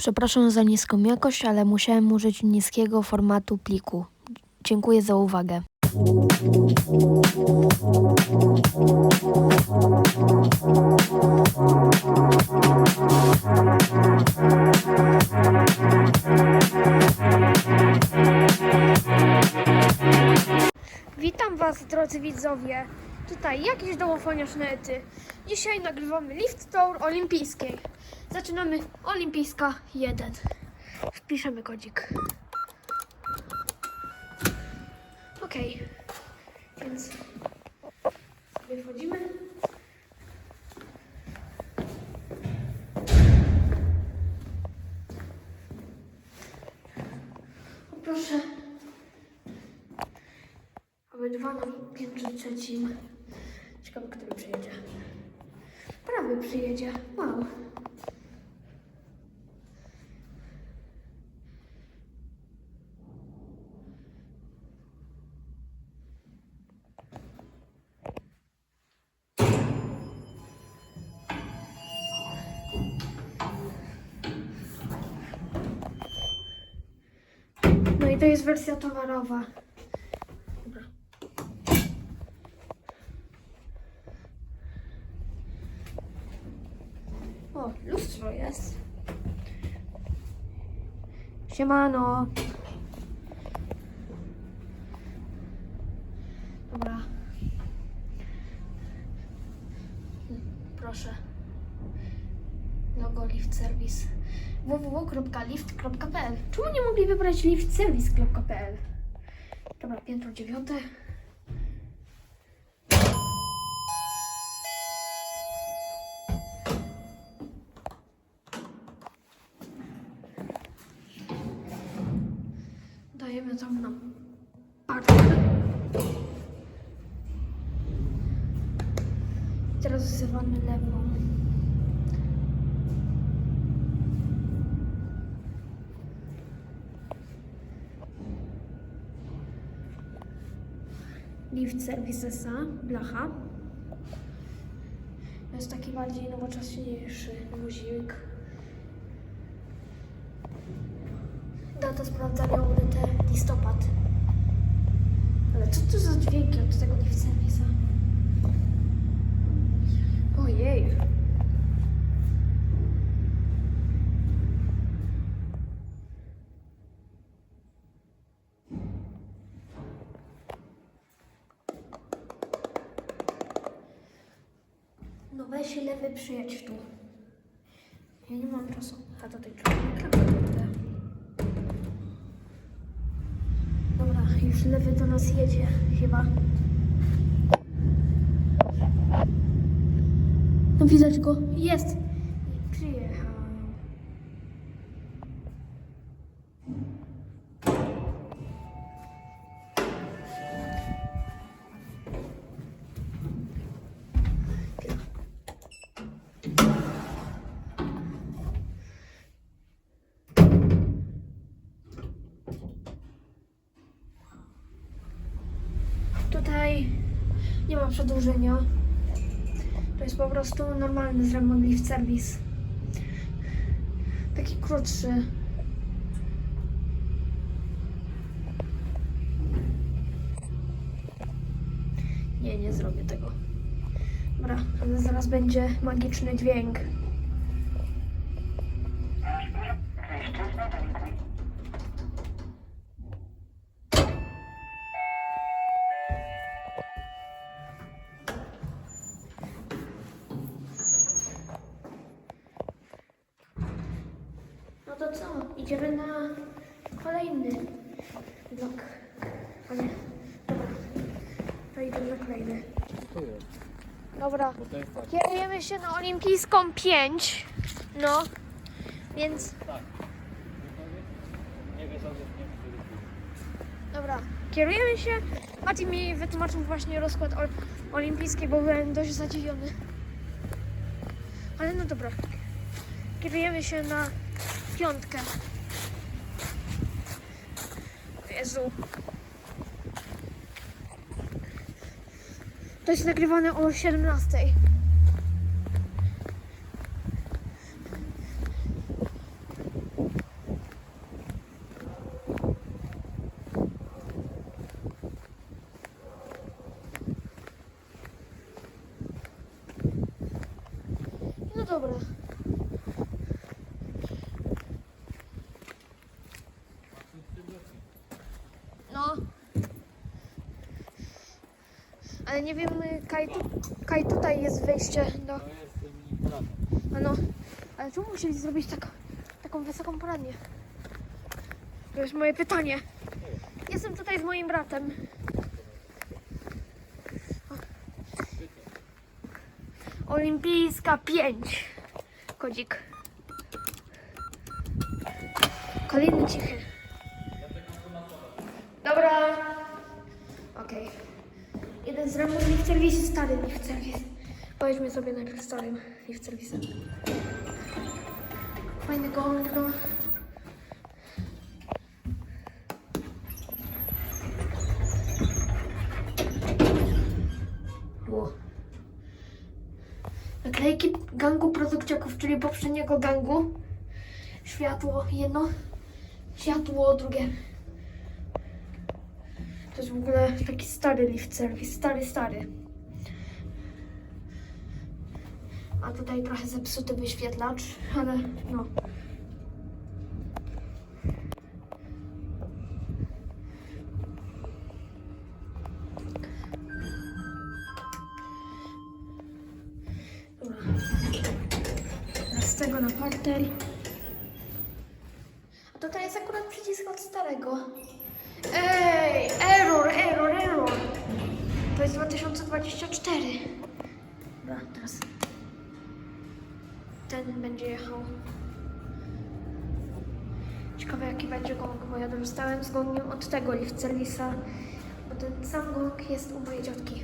Przepraszam za niską jakość, ale musiałem użyć niskiego formatu pliku. Dziękuję za uwagę. Witam Was, drodzy widzowie. Tutaj jakiś dołofoniarz nety. Dzisiaj nagrywamy Lift Tour Olimpijskiej. Zaczynamy Olimpijska 1. Wpiszemy kodzik. Ok. Więc sobie wchodzimy. O, proszę. Obydwa na piętrze trzecim. Ciekawe, który przyjedzie. Prawy przyjedzie. Wow. No i to jest wersja towarowa. Dobra. O, lustro jest. Siemano. Dobra. Proszę. Logo Lift Service. www.lift.pl Czemu nie mogli wybrać liftservice.pl Dobra, piętro dziewiąte. Lift Servicesa, blacha. Jest taki bardziej nowocześniejszy guzik. Data sprawdzania UDT listopad. Ale co to za dźwięki od tego Lift Servicesa? Ojej. Już lewy do nas jedzie chyba. No widać go. Jest. Przedłużenia. To jest po prostu normalny zrębny lift service. Taki krótszy. Nie, nie zrobię tego. Dobra, zaraz będzie magiczny dźwięk. Się na olimpijską 5. No. Więc. Dobra. Kierujemy się. Mati mi wytłumaczył właśnie rozkład ol- olimpijski, bo byłem dość zadziwiony. Ale no dobra. Kierujemy się na piątkę. Jezu. To jest nagrywane o 17. Ale nie wiem, y, Kaj, tu, Kaj tutaj jest wejście do... A no, ale czemu musieli zrobić tak, taką wysoką poradnię? To jest moje pytanie. Jestem tutaj z moim bratem. Olimpijska 5. Kodzik. Kolejny cichy. Dobra. Okej. Z ramów lift serwisu, stary lift serwis. Pojedźmy sobie najpierw starym lift serwisem. Fajny gong, no. Ło. Naklejki gangu produkciaków, czyli poprzedniego gangu. Światło jedno, światło drugie. To jest w ogóle taki stary lift service, stary, stary. A tutaj trochę zepsuty wyświetlacz, ale no. Ten będzie jechał. Ciekawe jaki będzie gong, bo ja dostałem z gongiem od tego servisa, bo ten sam gong jest u mojej ciotki.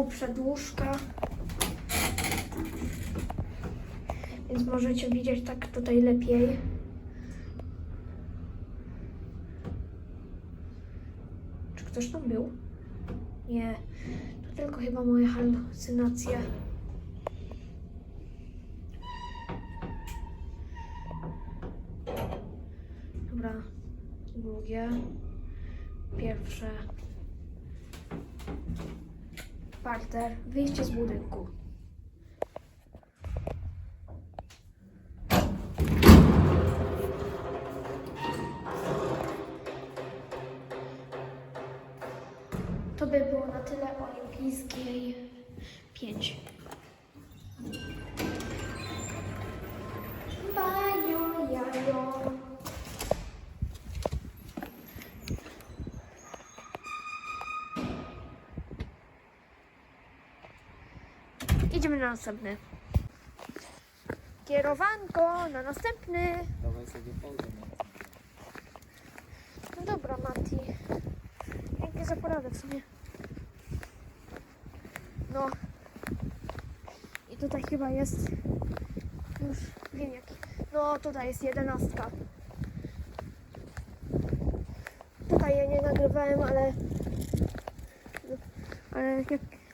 Znowu przedłużka. Więc możecie widzieć tak tutaj lepiej. Czy ktoś tam był? Nie. To tylko chyba moje halucynacje. Dobra. Drugie. Pierwsze. Parter. Wyjście z budynku. Idziemy na następny. Kierowanko na następny. Dawaj sobie pauzę. no. Dobra, Mati. Dzięki za poradę w sumie. No. I tutaj chyba jest. Już wiem jaki. No tutaj jest jedenastka. Tutaj ja nie nagrywałem, ale. Ale,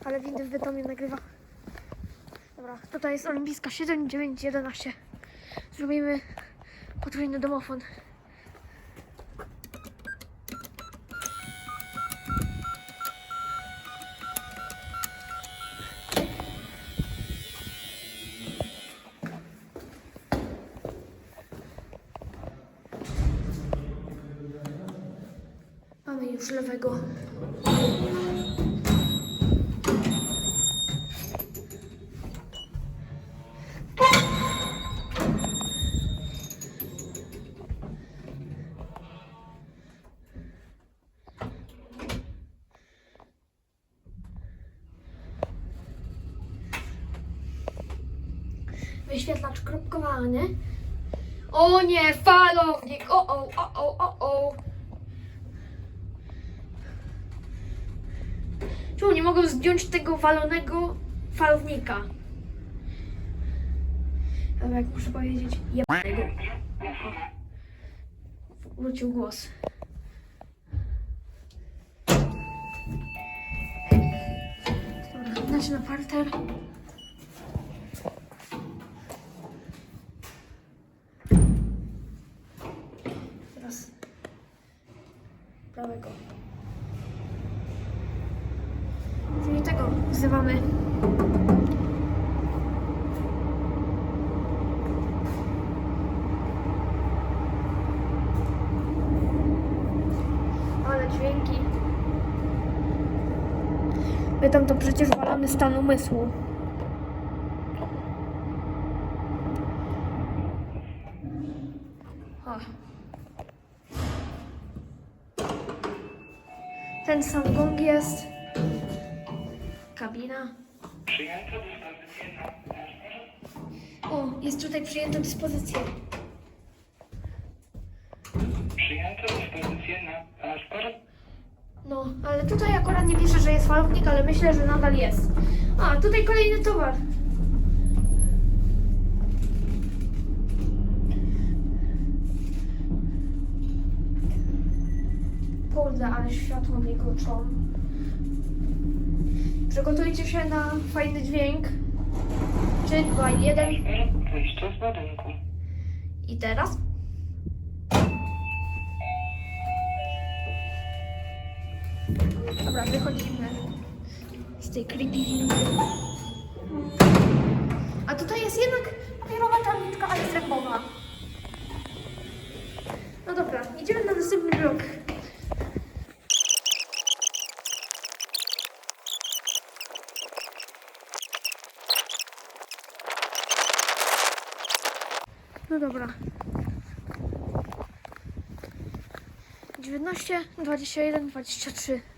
ale windy w Bytomie nagrywa. Tutaj jest olimpijska 7, 9, 11. Zrobimy podwójny domofon. Mamy już lewego. Kropkowany. O nie, falownik! O, o, o, o, o, o. Czemu nie mogę zdjąć tego walonego falownika? Ale jak muszę powiedzieć, jebanego. Wrócił głos. Dobra, dać na parter. Teraz prawego. Czyli tego wzywamy. Ale dźwięki. My tam to przecież walamy stan umysłu. Ten sam gong jest. Kabina. Przyjęto dyspozycję O, jest tutaj. Przyjęto dyspozycję na. No, ale tutaj akurat nie pisze, że jest falownik, ale myślę, że nadal jest. A, tutaj kolejny towar. Kurde, ale światło migoczą. Przygotujcie się na fajny dźwięk. 3, 2, 1 Paszport wyjście z budynku. i teraz. Wychodzimy z tej creepy windy. A tutaj jest jednak papierowa tabliczka, a. No dobra, idziemy na następny blok. No dobra. 19, 21, 23.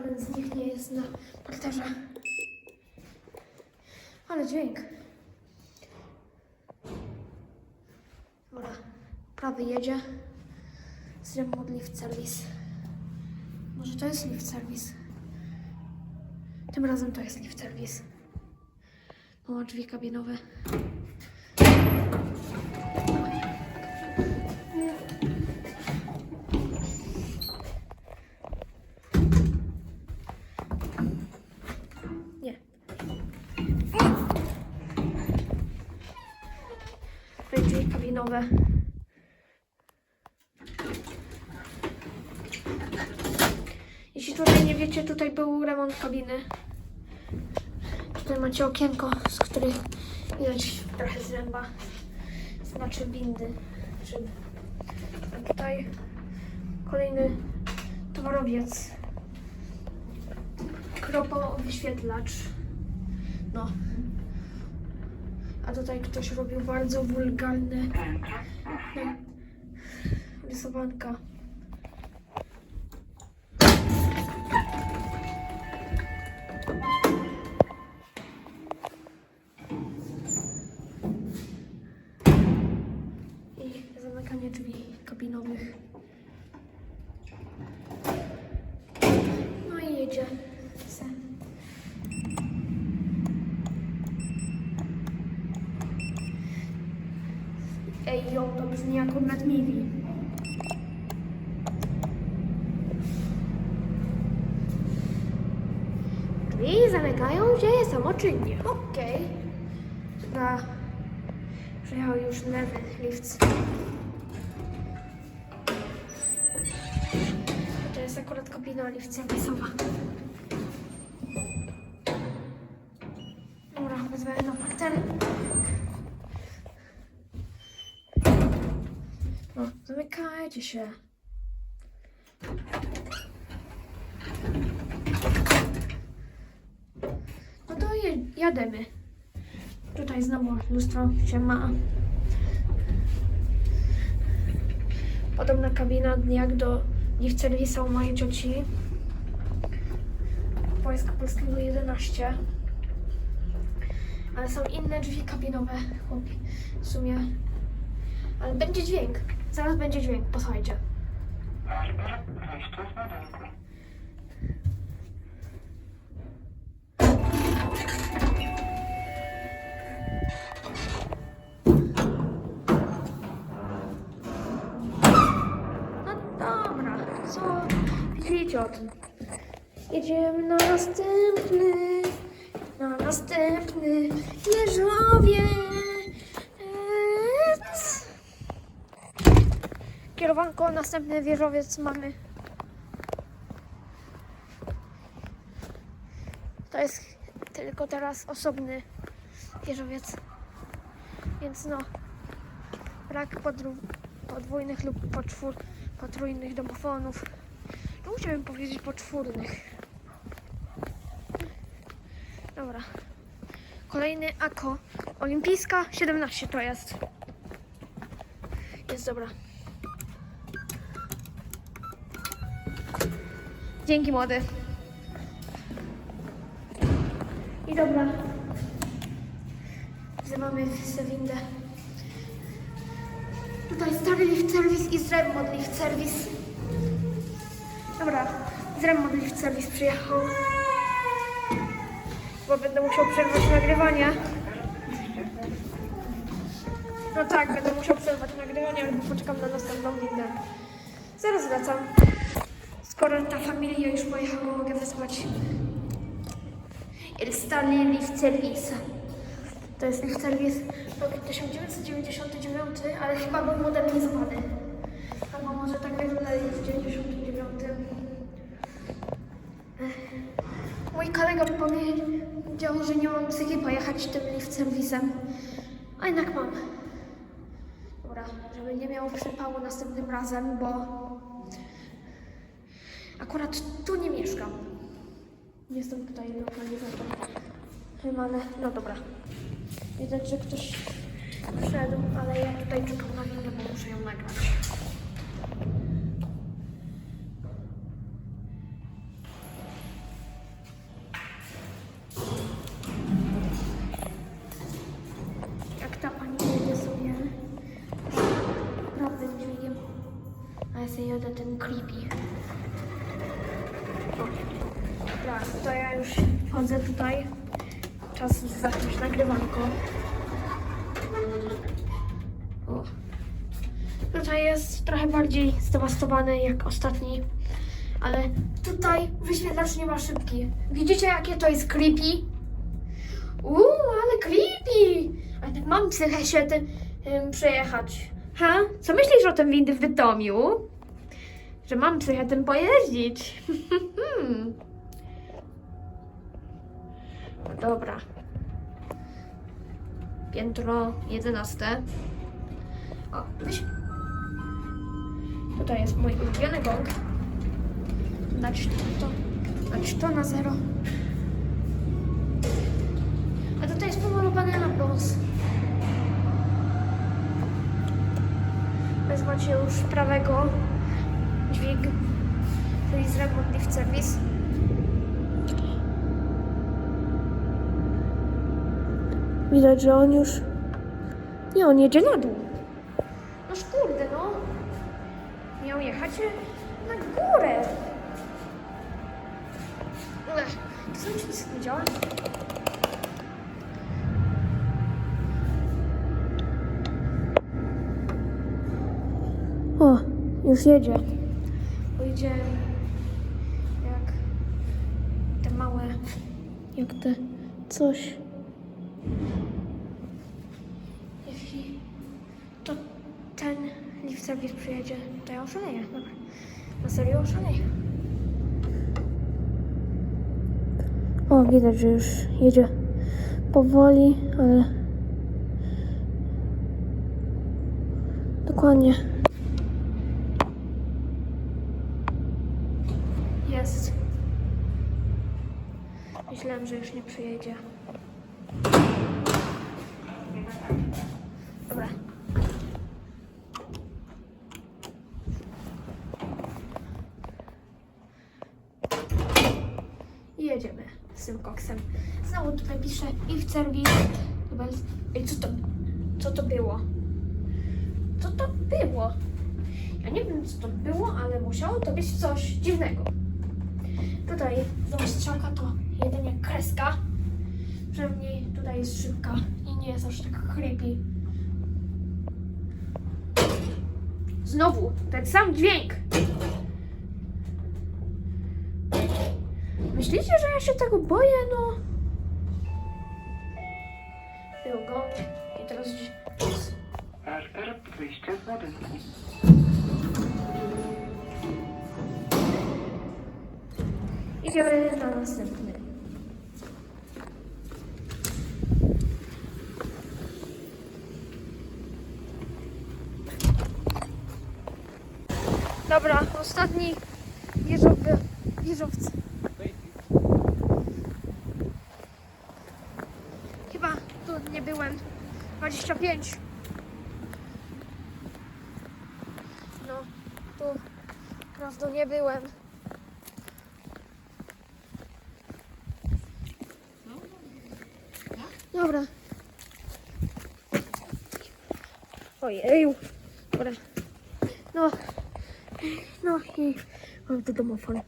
Żaden z nich nie jest na parterze. Ale dźwięk. Dobra. Prawy jedzie. Zrem od lift service. Może to jest lift service. Tym razem to jest lift service. O, drzwi kabinowe. Remont kabiny. Tutaj macie okienko, z których widać trochę zęba. Znaczy windy. Szyb. A tutaj kolejny towarowiec. Kropo wyświetlacz. No. A tutaj ktoś robił bardzo wulgarne no, rysowanka. Kabinowych. No i jedzie. Ej, ją to brzmi jak Miwi. Drzwi zamykają się samoczynnie. Okej. Dobra. Przyjechał już lewy lift. Jest akurat kabina lift serwisowa. Dobra, wezwę na parter. No, zamykajcie się. No to jademy. Tutaj znowu lustro się ma. Podobna kabina jak do serwisa u mojej cioci. Wojska Polskiego 11. Ale są inne drzwi kabinowe, chłopi. W sumie. Ale będzie dźwięk. Zaraz będzie dźwięk, posłuchajcie. Paszport wyjście z budynku. Wiecie o tym. Jedziemy na następny. Na następny wieżowiec. Kierowanko, następny wieżowiec mamy. To jest tylko teraz osobny wieżowiec. Więc no, brak podru- podwójnych lub poczwór- potrójnych domofonów. Musiałem powiedzieć poczwórnych. Dobra. Kolejny AKO. Olimpijska 17 to jest. Jest dobra. Dzięki młody. I dobra. Wzywamy windę. Tutaj stary lift service i Zremod lift service. Dobra, Zremod lift service przyjechał. Bo będę musiał przerwać nagrywanie. No tak, będę musiał przerwać nagrywanie, albo poczekam na następną windę. Zaraz wracam. Skoro ta familia już pojechała, mogę wezwać El Lift Service. To jest service rok 1999, ale chyba był modernizowany. Albo może tak wygląda w 99. Ech. Mój kolega powiedział, że nie mam psychy pojechać tym lift serwisem, a jednak mam. Dobra, żeby nie miało przypału następnym razem, bo akurat tu nie mieszkam. Jestem tutaj lokalizator. Chyba, ale no dobra. Widać, że ktoś wszedł, ale ja tutaj czekam na windę, bo muszę ją nagrać. Tutaj jest trochę bardziej zdewastowany jak ostatni, ale tutaj wyświetlacz nie ma szybki. Widzicie jakie to jest creepy? Uuu, ale creepy! A tak mam psychę się tym, tym przejechać. Ha? Co myślisz o tym windy w Bytomiu? Że mam psychę tym pojeździć. Dobra. Piętro jedenaste. O, wyś... Tutaj jest mój ulubiony gong. Naciśnij to. Naciśnij to na zero. A tutaj jest pomalowane na brąz. Wezwacie już prawego dźwig, czyli z remont lift service. Widać, że on już... Nie, on jedzie na dół. No kurde, no. Miał jechać na górę. Ech, to nic nie działa? O, już jedzie. Pojedzie jak te małe, jak te coś. Jeśli to ten service przyjedzie, to ja oszaleję. Dobra. Na serio oszaleję. O, widać, że już jedzie powoli, ale dokładnie. Jest. Myślałem, że już nie przyjedzie. Dobra. I jedziemy z tym koksem. If service. Chyba jest- Ej, co to? Co to było? Co to było? Ja nie wiem, co to było, ale musiało to być coś dziwnego. Tutaj znowu strzałka to jedynie kreska. Przynajmniej tutaj jest szybka i nie jest aż tak creepy. Znowu ten sam dźwięk. Myślicie, że ja się tego boję? No. Go. I teraz Kasper, wyjście z budynku. idziemy na następny. Dobra, ostatni wieżowy, wieżowcy. Chyba tu nie byłem. 25. No, tu prawdą nie byłem. Dobra. Ojeju. Dobra. No. No i mam domofon.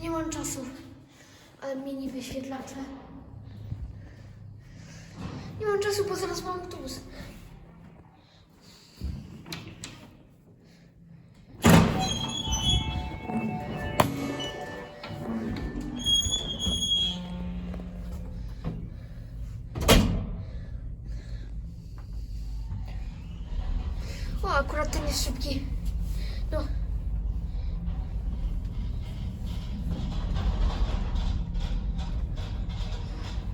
Nie mam czasu, ale mini wyświetlacze. Nie mam czasu, bo zaraz mam autobus. O, akurat ten jest szybki. No.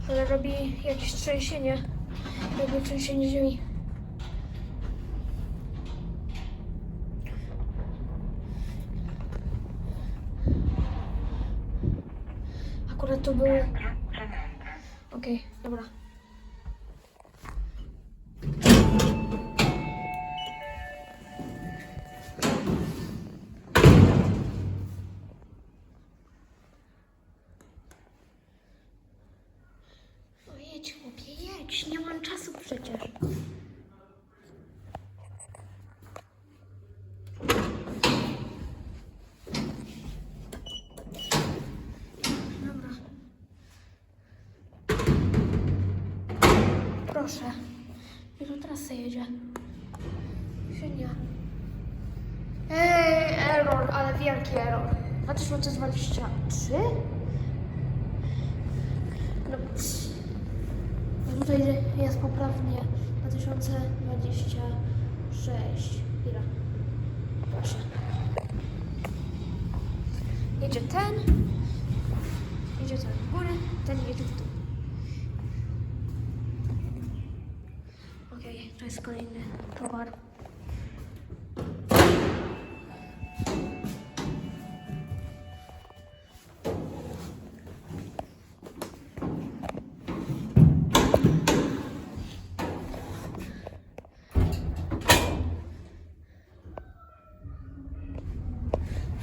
Ale robi jakieś trzęsienie. Robi trzęsienie ziemi. Akurat to było... Okej, dobra. Proszę. Tu trasę jedzie. Świetnie. Ej, error, ale wielki error. 2023? No. Tutaj jest poprawnie 2026. Ile? Proszę. Jedzie ten. Jedzie ten w górę, ten jedzie w dół. Okej, to jest kolejny towar.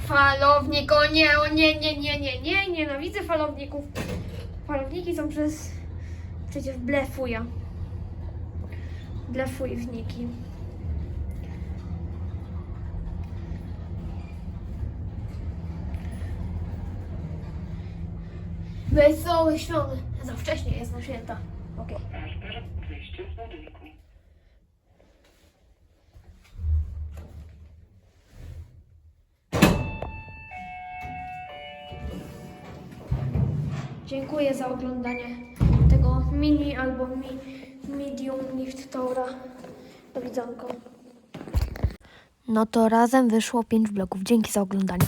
Falownik, o nie, o nie, nie, nie, nie, nie, nienawidzę falowników. Falowniki są przez... przecież blefuję. Blefująwniki. Wesoły świąt. Za wcześnie jest na święta. Okej. Dziękuję za oglądanie tego mini albo mi, medium lift toura. Do widzonka. No to razem wyszło 5 bloków. Dzięki za oglądanie.